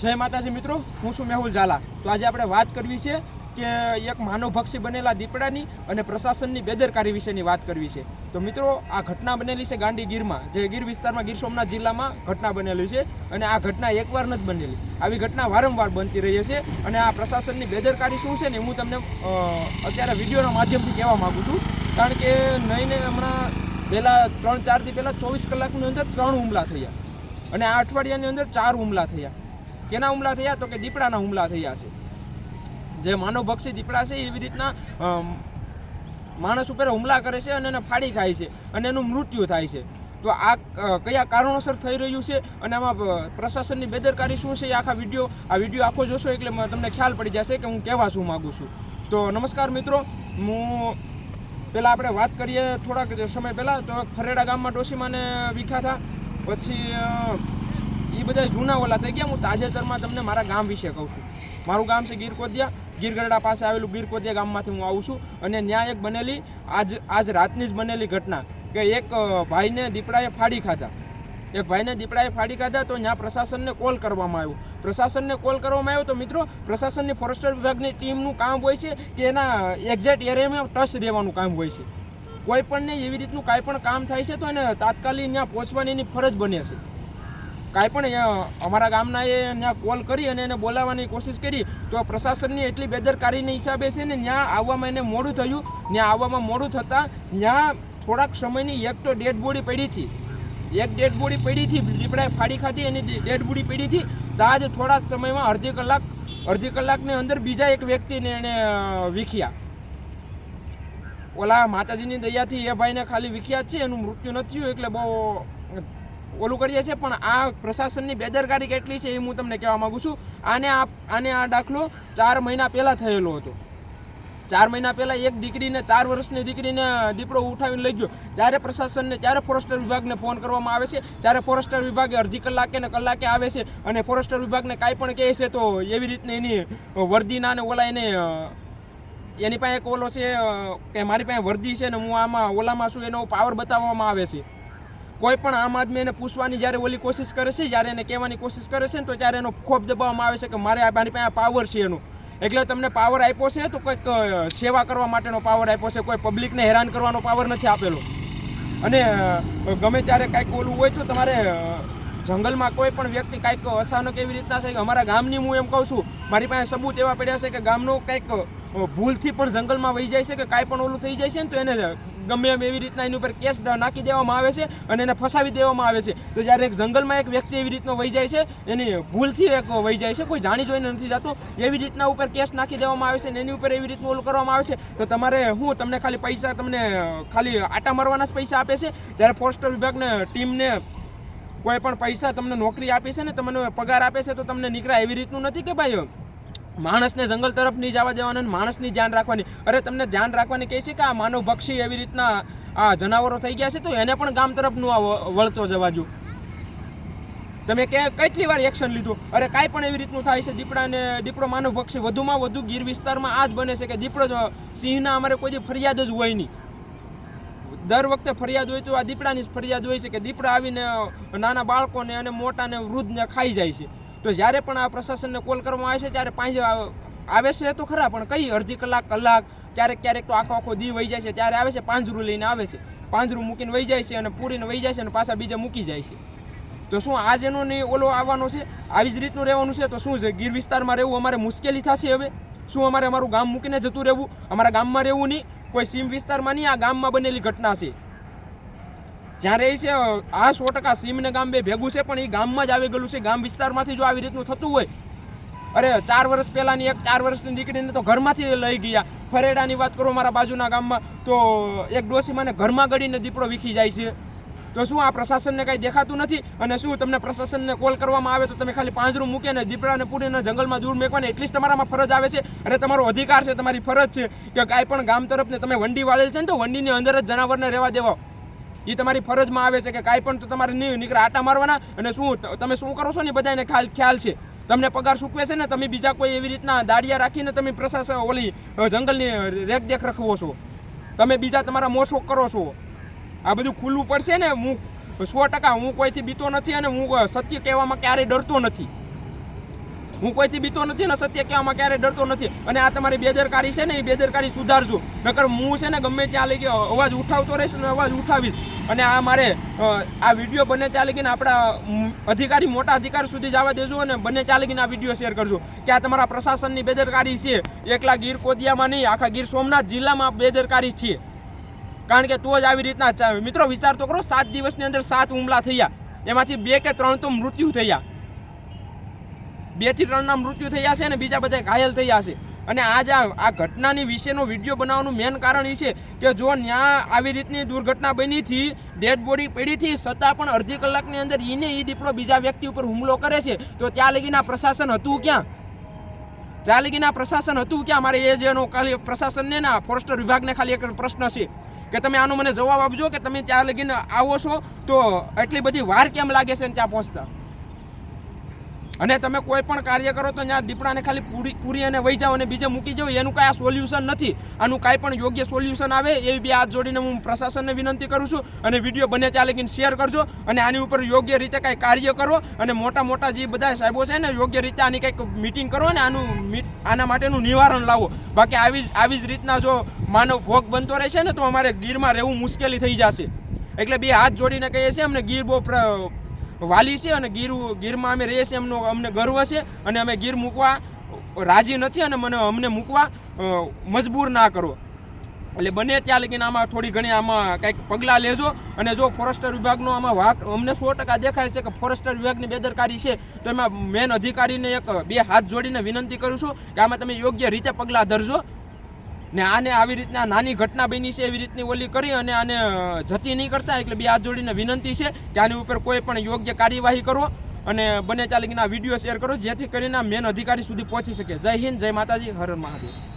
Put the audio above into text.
જય માતાજી મિત્રો, હું છું મેહુલ ઝાલા. તો આજે આપણે વાત કરવી છે કે એક માનવભક્ષી બનેલા દીપડાની અને પ્રશાસનની બેદરકારી વિશેની વાત કરવી છે. તો મિત્રો, આ ઘટના બનેલી છે ગાંડી ગીરમાં જે ગીર વિસ્તારમાં, ગીર સોમનાથ જિલ્લામાં ઘટના બનેલી છે અને આ ઘટના એકવાર નથી બનેલી. આવી ઘટના વારંવાર બનતી રહી છે અને આ પ્રશાસનની બેદરકારી શું છે ને હું તમને અત્યારે વિડીયોના માધ્યમથી કહેવા માગું છું. કારણ કે નહીં ને હમણાં પહેલાં ત્રણ ચારથી પહેલાં ચોવીસ કલાકની અંદર ત્રણ હુમલા થયા. અને આ અઠવાડિયાની અંદર ચાર હુમલા થયા. કેના હુમલા થયા તો કે દીપડાના હુમલા થયા છે. જે માનવભક્ષી દીપડા છે, એવી રીતના માણસ ઉપર હુમલા કરે છે અને એને ફાડી ખાય છે અને એનું મૃત્યુ થાય છે. તો આ કયા કારણોસર થઈ રહ્યું છે અને આમાં પ્રશાસનની બેદરકારી શું છે એ આખા વીડિયો, આ વીડિયો આખો જોશો એટલે તમને ખ્યાલ પડી જશે કે હું કહેવા શું માગું છું. તો નમસ્કાર મિત્રો, હું પહેલાં આપણે વાત કરીએ થોડાક સમય પહેલાં. તો ફરેડા ગામમાં ડોશીમાને વિખા થા પછી એ બધા જૂના ઓલા થઈ ગયા. હું તાજેતરમાં તમને મારા ગામ વિશે કહું છું. મારું ગામ છે ગીરકોદિયા ગીરગઢડા પાસે આવેલું ગીરકોદિયા ગામમાંથી હું આવું છું. અને ત્યાં એક બનેલી, આજ આજ રાતની જ બનેલી ઘટના કે એક ભાઈને દીપડાએ ફાડી ખાધા. એક ભાઈને દીપડાએ ફાડી ખાધા તો ત્યાં પ્રશાસનને કોલ કરવામાં આવ્યો. પ્રશાસનને કોલ કરવામાં આવ્યો તો મિત્રો, પ્રશાસનની ફોરેસ્ટર વિભાગની ટીમનું કામ હોય છે કે એના એક્ઝેક્ટ એરિયામાં ટચ રહેવાનું કામ હોય છે. કોઈ પણને એવી રીતનું કાંઈ પણ કામ થાય છે તો એને તાત્કાલિક ત્યાં પહોંચવાની એની ફરજ બને છે. કાંઈ પણ અમારા ગામના એ ત્યાં કોલ કરી અને એને બોલાવવાની કોશિશ કરી, તો પ્રશાસનની એટલી બેદરકારીના હિસાબે છે ને ત્યાં આવવામાં એને મોડું થયું. ત્યાં આવવામાં મોડું થતાં ત્યાં થોડાક સમયની એક તો ડેડ બોડી પડી હતી. એક ડેડ બોડી પડી હતી દીપડાએ ફાડી ખાધી, એની ડેડ બોડી પડી હતી. ત્યાં જ થોડા સમયમાં અડધી કલાક, અડધી કલાકની અંદર બીજા એક વ્યક્તિને વિખ્યા વીખ્યા. ઓલા માતાજીની દયાથી એ ભાઈને ખાલી વિખ્યાત છે, એનું મૃત્યુ નથી થયું, એટલે બહુ ઓલું કરીએ છીએ, પણ આ પ્રશાસનની બેદરકારી કેટલી છે એ હું તમને કહેવા માગું છું. આને આ આને આ દાખલો ચાર મહિના પહેલાં થયેલો હતો. ચાર મહિના પહેલાં એક દીકરીને, ચાર વર્ષની દીકરીને દીપડો ઉઠાવીને લઈ ગયો. જ્યારે પ્રશાસનને, ત્યારે ફોરેસ્ટર વિભાગને ફોન કરવામાં આવે છે. ત્યારે ફોરેસ્ટર વિભાગે અડધી કલાકે ને કલાકે આવે છે અને ફોરેસ્ટર વિભાગને કાંઈ પણ કહે છે તો એવી રીતને એની વર્દીના ને ઓલા એને, એની પાસે એક ઓલો છે કે મારી પાસે વર્દી છે ને હું આમાં ઓલામાં છું એનો પાવર બતાવવામાં આવે છે. કોઈ પણ આમ આદમી એને પૂછવાની જ્યારે ઓલી કોશિશ કરે છે, જ્યારે એને કહેવાની કોશિશ કરે છે ને તો ત્યારે એનો ખોફ દબાવવામાં આવે છે કે મારે આ મારી પાસે પાવર છે એનો. એટલે તમને પાવર આપ્યો છે તો કંઈક સેવા કરવા માટેનો પાવર આપ્યો છે, કોઈ પબ્લિકને હેરાન કરવાનો પાવર નથી આપેલો. અને ગમે ત્યારે કાંઈક ઓલું હોય તો તમારે જંગલમાં કોઈ પણ વ્યક્તિ કાંઈક અચાનક એવી રીતના છે કે અમારા ગામની હું એમ કહું છું, મારી પાસે સબૂત એવા પડ્યા છે કે ગામનો કંઈક ભૂલથી પણ જંગલમાં વહી જાય છે કે કાંઈ પણ ઓલું થઈ જાય છે ને તો એને ગમે એમ એવી રીતના એની ઉપર કેસ નાખી દેવામાં આવે છે અને એને ફસાવી દેવામાં આવે છે. તો જ્યારે એક જંગલમાં એક વ્યક્તિ એવી રીતનો વહી જાય છે, એની ભૂલથી એક વહી જાય છે, કોઈ જાણી જોઈને નથી જતું, એવી રીતના ઉપર કેસ નાખી દેવામાં આવે છે અને એની ઉપર એવી રીતનું ઓલું કરવામાં આવે છે, તો તમારે હું તમને ખાલી પૈસા તમને ખાલી આટા મારવાના જ પૈસા આપે છે? જ્યારે ફોરેસ્ટર વિભાગને ટીમને કોઈ પણ પૈસા તમને નોકરી આપી છે ને તમને પગાર આપે છે તો તમને નીકળ્યા એવી રીતનું નથી કે ભાઈ માણસને જંગલ તરફ નહીં જવા દેવાનું માણસની ધ્યાન રાખવાની. અરે, તમને ધ્યાન રાખવાની કહે છે કે આ માનવ પક્ષી એવી રીતના આ જનાવરો થઈ ગયા છે, તો એને પણ ગામ તરફનું આ વળતો જવા દો તમે કે કેટલી વાર એક્શન લીધું? અરે, કાંઈ પણ એવી રીતનું થાય છે દીપડાને દીપડો માનવ પક્ષી વધુમાં વધુ ગીર વિસ્તારમાં આ જ બને છે કે દીપડો સિંહના અમારે કોઈ ફરિયાદ જ હોય નહીં. દર વખતે ફરિયાદ હોય તો આ દીપડાની જ ફરિયાદ હોય છે કે દીપડા આવીને નાના બાળકોને અને મોટાને વૃદ્ધને ખાઈ જાય છે. તો જ્યારે પણ આ પ્રશાસનને કોલ કરવામાં આવે છે, ત્યારે પાંચ આવે છે તો ખરા, પણ કઈ અડધી કલાક કલાક, ક્યારેક ક્યારેક તો આખો આખો દી વહી જાય છે. ત્યારે આવે છે, પાંજરું લઈને આવે છે. પાંજરું મૂકીને વહી જાય છે અને પૂરીને વહી જાય છે અને પાછા બીજા મૂકી જાય છે. તો શું આજ એનો ને ઓલો આવવાનો છે? આવી જ રીતનું રહેવાનું છે? તો શું છે, ગીર વિસ્તારમાં રહેવું અમારે મુશ્કેલી થશે હવે? શું અમારે અમારું ગામ મૂકીને જતું રહેવું? અમારા ગામમાં રહેવું નહીં. કોઈ સીમ વિસ્તારમાં નહીં, આ ગામમાં બનેલી ઘટના છે. જ્યાં એ છે, આ સો ટકા સીમને ગામ બે ભેગું છે, પણ એ ગામમાં જ આવી ગયેલું છે. ગામ વિસ્તારમાંથી જો આવી રીતનું થતું હોય, અરે ચાર વર્ષ પહેલાંની એક ચાર વર્ષની દીકરીને તો ઘરમાંથી લઈ ગયા. ફરેડાની વાત કરો મારા બાજુના ગામમાં, તો એક ડોસીમાને ઘરમાં ગળીને દીપડો વીખી જાય છે. તો શું આ પ્રશાસનને કાંઈ દેખાતું નથી? અને શું તમને પ્રશાસનને કોલ કરવામાં આવે તો તમે ખાલી પાંજરું મૂકીને દીપડાને પૂરીને જંગલમાં દૂર મેકવાની? એટલી તમારામાં ફરજ આવે છે. અરે તમારો અધિકાર છે, તમારી ફરજ છે કે કાંઈ પણ ગામ તરફને તમે વંડી વાળેલ છે ને તો વંડીની અંદર જ જનાવરને રહેવા દેવા. એ તમારી ફરજમાં આવે છે કે કાંઈ પણ તો તમારે નહીં નીકળે આટા મારવાના અને શું તમે શું કરો છો ને બધાને ખ્યાલ ખ્યાલ છે. તમને પગાર સૂકવે છે ને, તમે બીજા કોઈ એવી રીતના દાડિયા રાખીને તમે પ્રશાસન ઓલી જંગલની રેખદેખ રખવો છો. તમે બીજા તમારા મોસો કરો છો. આ બધું ખુલ્લું પડશે ને, હું સો ટકા હું કોઈથી બીતો નથી અને હું સત્ય કહેવામાં ક્યારેય ડરતો નથી. હું કોઈથી બીતો નથી ને સત્ય કહેવામાં ક્યારેય ડરતો નથી. અને આ તમારી બેદરકારી છે ને, એ બેદરકારી સુધારજો. નકર હું છે ને ગમે ત્યાં લઈ અવાજ ઉઠાવતો રહીશ ને અવાજ ઉઠાવીશ. અને આ મારે આ વીડિયો બને ત્યાં લગીને આપણા અધિકારી, મોટા અધિકાર સુધી જવા દેજો અને બને ત્યાં લગીને આ વીડિયો શેર કરજો. કે આ તમારા પ્રશાસનની બેદરકારી છે. એકલા ગીર કોદિયામાં નહીં, આખા ગીર સોમનાથ જિલ્લામાં બેદરકારી છે કારણ કે તો જ આવી રીતના મિત્રો, વિચાર તો કરો, સાત દિવસની અંદર સાત હુમલા થયા. એમાંથી બે કે ત્રણ તો મૃત્યુ થયા. બેથી ત્રણના મૃત્યુ થયા છે અને બીજા બધા ઘાયલ થયા છે. અને આજ આ ઘટનાની વિશેનો વીડિયો બનાવવાનું મેન કારણ એ છે કે જો ન્યા આવી રીતની દુર્ઘટના બની હતી ડેડ બોડી પડી હતી છતાં પણ અડધી કલાકની અંદર એને એ દીપડો બીજા વ્યક્તિ ઉપર હુમલો કરે છે, તો ત્યાં લગીના પ્રશાસન હતું ક્યાં? ત્યાં લગીના પ્રશાસન હતું ક્યાં? મારે એ જેનો ખાલી પ્રશાસનને ના ફોરેસ્ટર વિભાગને ખાલી એક પ્રશ્ન છે કે તમે આનો મને જવાબ આપજો કે તમે ત્યાં લગીને આવો છો, તો એટલી બધી વાર કેમ લાગે છે ત્યાં પહોંચતા? અને તમે કોઈ પણ કાર્ય કરો તો ત્યાં દીપડાને ખાલી પૂરી પૂરી અને વહી જાઓ અને બીજે મૂકી જાઓ, એનું કાંઈ આ સોલ્યુશન નથી. આનું કાંઈ પણ યોગ્ય સોલ્યુશન આવે, એવી બી હાથ જોડીને હું પ્રશાસનને વિનંતી કરું છું અને વીડિયો બને ત્યાં લગીને શેર કરજો અને આની ઉપર યોગ્ય રીતે કાંઈ કાર્ય કરો અને મોટા મોટા જે બધા સાહેબો છે ને, યોગ્ય રીતે આની કંઈક મિટિંગ કરો અને આનું આના માટેનું નિવારણ લાવો. બાકી આવી જ આવી જ રીતના જો માનવ ભોગ બનતો રહેશે ને, તો અમારે ગીરમાં રહેવું મુશ્કેલી થઈ જશે. એટલે બે હાથ જોડીને કહીએ છીએ અમને ગીર બહુ વાલી છે અને ગીર ગીરમાં અમે રહીએ છીએ, એમનો અમને ગર્વ છે અને અમે ગીર મૂકવા રાજી નથી અને મને અમને મૂકવા મજબૂર ના કરો. એટલે બને ત્યાં લગીને આમાં થોડી ઘણી આમાં કંઈક પગલાં લેજો અને જો ફોરેસ્ટર વિભાગનો આમાં વાક અમને સો ટકા દેખાય છે કે ફોરેસ્ટર વિભાગની બેદરકારી છે, તો એમાં મેન અધિકારીને એક બે હાથ જોડીને વિનંતી કરું છું કે આમાં તમે યોગ્ય રીતે પગલાં ધરજો. ને આને આવી રીતના નાની ઘટના બની છે એવી રીતની ઓલી કરી અને આને જતી નહીં કરતા, એટલે બે હાથ જોડીને વિનંતી છે કે આની ઉપર કોઈ પણ યોગ્ય કાર્યવાહી કરો અને બને ચાલીના વીડિયો શેર કરો, જેથી કરીને મેન અધિકારી સુધી પહોંચી શકે. જય હિન્દ, જય માતાજી, હર મહાદેવ.